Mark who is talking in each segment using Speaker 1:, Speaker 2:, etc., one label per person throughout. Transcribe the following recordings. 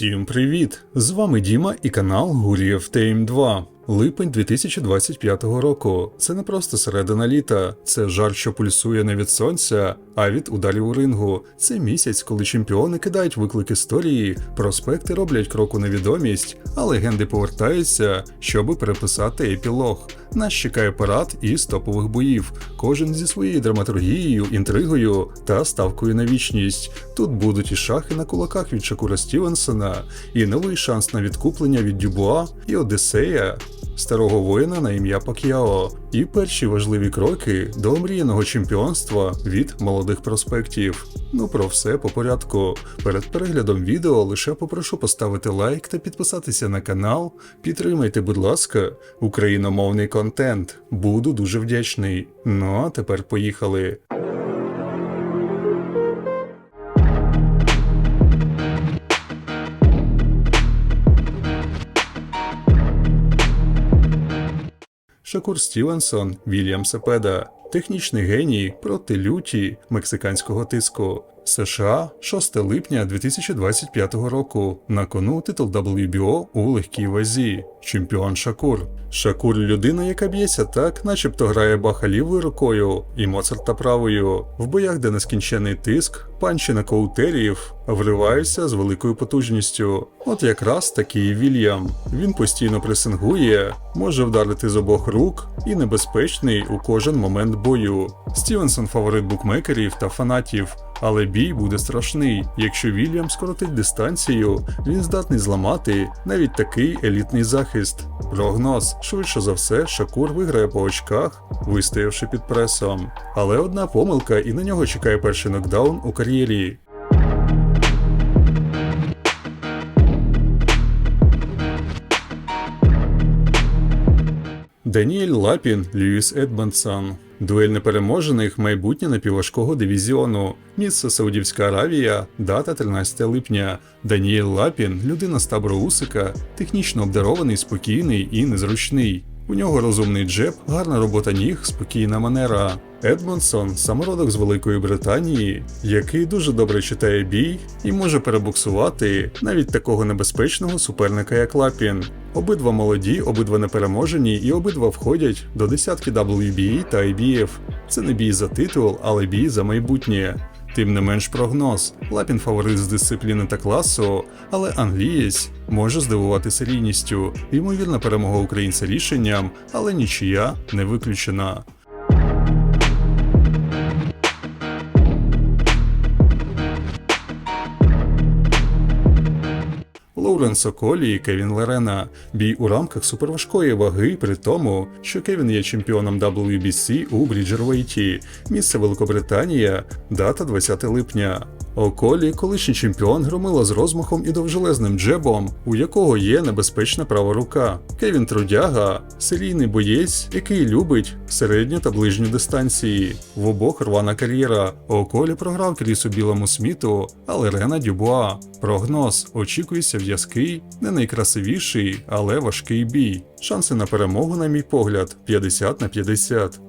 Speaker 1: Всім привіт! З вами Діма і канал Гурієв Тейм 2. Липень 2025 року. Це не просто середина літа, це жар, що пульсує не від сонця, а від ударів у рингу. Це місяць, коли чемпіони кидають виклик історії, проспекти роблять крок у невідомість, а легенди повертаються, щоби переписати епілог. Нас чекає парад із топових боїв, кожен зі своєю драматургією, інтригою та ставкою на вічність. Тут будуть і шахи на кулаках від Шакура Стівенсона, і новий шанс на відкуплення від Дюбуа і Одіссея, старого воїна на ім'я Пак'яо, і перші важливі кроки до омріяного чемпіонства від молодих проспектів. Ну про все по порядку. Перед переглядом відео лише попрошу поставити лайк та підписатися на канал. Підтримайте, будь ласка, україномовний контент. Буду дуже вдячний. Ну а тепер поїхали. Шакур Стівенсон, Вільям Сепеда, технічний геній проти люті мексиканського тиску. США 6 липня 2025 року. На кону титул WBO у легкій вазі. Чемпіон Шакур. Шакур людина, яка б'ється так, начебто грає баха лівою рукою і Моцарта правою. В боях, де нескінчений тиск, панчі на коутерів вриваються з великою потужністю. От якраз такий Вільям. Він постійно пресингує, може вдарити з обох рук і небезпечний у кожен момент бою. Стівенсон фаворит букмекерів та фанатів. Але бій буде страшний. Якщо Вільям скоротить дистанцію, він здатний зламати навіть такий елітний захист. Прогноз швидше за все, Шакур виграє по очках, вистоявши під пресом. Але одна помилка, і на нього чекає перший нокдаун у кар'єрі. Даніель Лапін, Льюіс Едмонсон. Дуель непереможених майбутнє напівважкого дивізіону. Місце Саудівська Аравія, дата 13 липня. Даніель Лапін, людина з табору Усика, технічно обдарований, спокійний і незручний. У нього розумний джеб, гарна робота ніг, спокійна манера. Едмонсон самородок з Великої Британії, який дуже добре читає бій і може перебуксувати навіть такого небезпечного суперника, як Лапін. Обидва молоді, обидва непереможені і обидва входять до десятки WBA та IBF. Це не бій за титул, але бій за майбутнє. Тим не менш прогноз. Лапін фаворит з дисципліни та класу, але англієць може здивувати серійністю. Ймовірна перемога українця рішенням, але нічия не виключена. Лоурен Соколі і Кевін Лерена. Бій у рамках суперважкої ваги, при тому, що Кевін є чемпіоном WBC у Бріджервейті. Місце Великобританія, дата 20 липня. Околі, колишній чемпіон, громила з розмахом і довжелезним джебом, у якого є небезпечна права рука. Кевін Трудяга серійний боєць, який любить середню та ближню дистанції. В обох рвана кар'єра. Околі програв Крісу Білому Сміту, але Рена Дюбуа. Прогноз очікується в'язкий, не найкрасивіший, але важкий бій. Шанси на перемогу, на мій погляд, 50 на 50.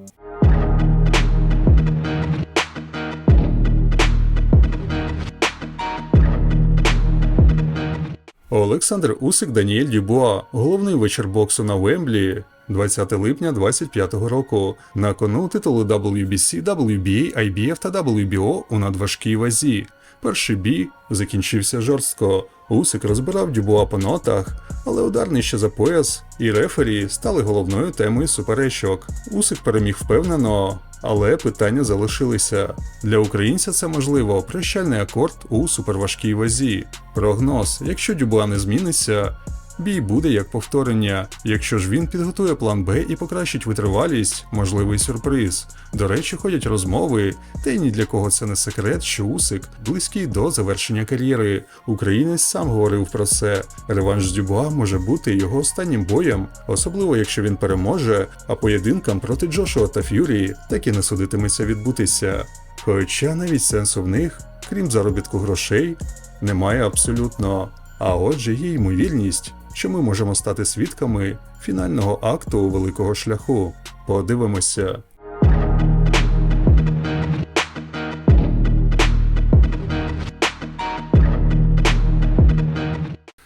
Speaker 1: Олександр Усик Даніель Дюбуа, головний вечір боксу на Вемблі. 20 липня 25-го року на кону титулу WBC, WBA, IBF та WBO у надважкій вазі. Перший бій закінчився жорстко. Усик розбирав Дюбуа по нотах, але удар нижче за пояс і рефері стали головною темою суперечок. Усик переміг впевнено, але питання залишилися. Для українця це можливо прощальний акорд у суперважкій вазі. Прогноз: якщо Дюбуа не зміниться, бій буде як повторення. Якщо ж він підготує план Б і покращить витривалість, можливий сюрприз. До речі, ходять розмови, та й ні для кого це не секрет, що Усик близький до завершення кар'єри. Українець сам говорив про це. Реванш з Дюбуа може бути його останнім боєм, особливо якщо він переможе, а поєдинкам проти Джошуа та Ф'юрі так і не судитиметься відбутися. Хоча навіть сенсу в них, крім заробітку грошей, немає абсолютно. А отже, є ймовірність, що ми можемо стати свідками фінального акту великого шляху. Подивимося.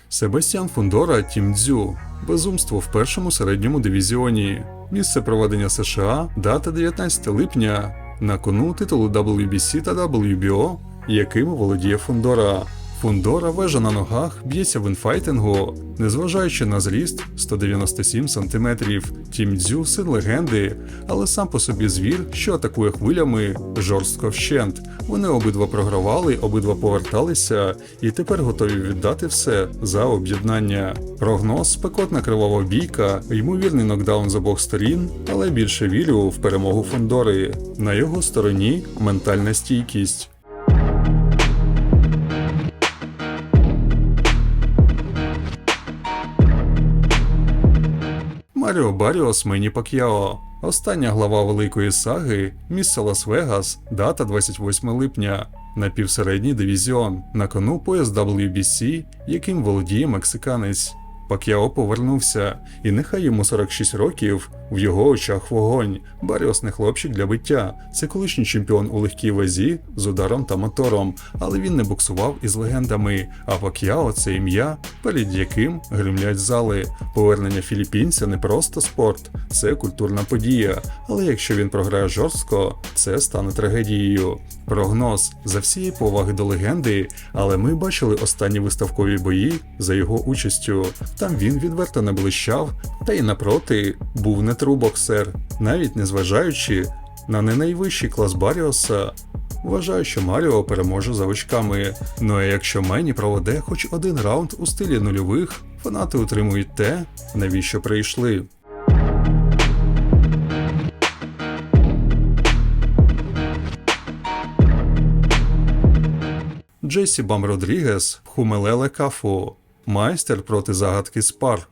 Speaker 1: Себастьян Фундора Тім Дзю. Безумство в першому середньому дивізіоні. Місце проведення США, дата 19 липня. На кону титулу WBC та WBO, якими володіє Фундора. Фундора вежа на ногах б'ється в інфайтингу, незважаючи на зріст 197 см. Тім Дзю син легенди, але сам по собі звір, що атакує хвилями, жорстко вщент. Вони обидва програвали, обидва поверталися і тепер готові віддати все за об'єднання. Прогноз, спекотна кривава бійка, ймовірний нокдаун з обох сторін, але більше вірю в перемогу Фундори. На його стороні ментальна стійкість. Маріо Баріос Мені Пак'яо. Остання глава великої саги, місце Лас-Вегас, дата 28 липня. Напівсередній дивізіон. На кону пояс WBC, яким володіє мексиканець. Пак'яо повернувся, і нехай йому 46 років, в його очах вогонь. Баріос хлопчик для биття. Це колишній чемпіон у легкій вазі з ударом та мотором, але він не боксував із легендами. А Пак'яо це ім'я, перед яким гримлять зали. Повернення філіппінця не просто спорт, це культурна подія. Але якщо він програє жорстко, це стане трагедією. Прогноз за всієї поваги до легенди, але ми бачили останні виставкові бої за його участю. Там він відверто не блищав, та й напроти був не тру боксер, навіть незважаючи на не найвищий клас Баріоса. Вважаю, що Маріо переможе за очками. Ну а якщо Мені проведе хоч один раунд у стилі нульових, фанати утримують те, навіщо прийшли. Джесі Бам Родрігес Хумелеле Кафу, майстер проти загадки Спар.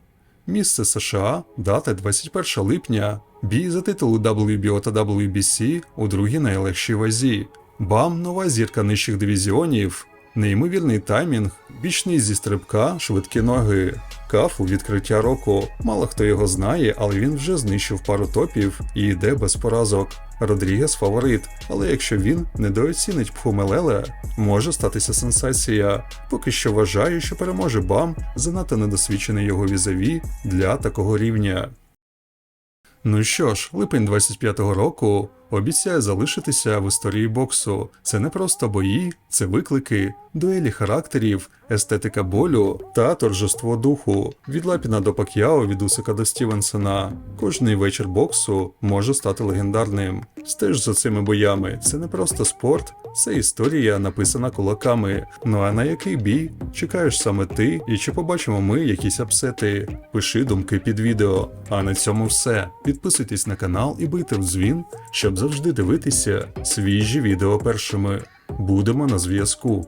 Speaker 1: Місце США, дата 21 липня. Бій за титулу WBO та WBC у другій найлегшій вазі. Бам нова зірка нижчих дивізіонів. Неймовірний таймінг, бічний зі стрибка, швидкі ноги. Кафу відкриття року. Мало хто його знає, але він вже знищив пару топів і йде без поразок. Родрігес фаворит, але якщо він недооцінить Пхумелеле, може статися сенсація. Поки що вважаю, що переможе Бам, занадто недосвідчений його візаві для такого рівня. Ну що ж, липень 25-го року обіцяє залишитися в історії боксу. Це не просто бої, це виклики, дуелі характерів, естетика болю та торжество духу. Від Лапіна до Пак'яо, від Усика до Стівенсона. Кожний вечір боксу може стати легендарним. Стеж за цими боями. Це не просто спорт, це історія, написана кулаками. Ну а на який бій чекаєш саме ти, і чи побачимо ми якісь апсети? Пиши думки під відео. А на цьому все. Підписуйтесь на канал і бийте в дзвін, щоб завжди дивитися свіжі відео першими. Будемо на зв'язку.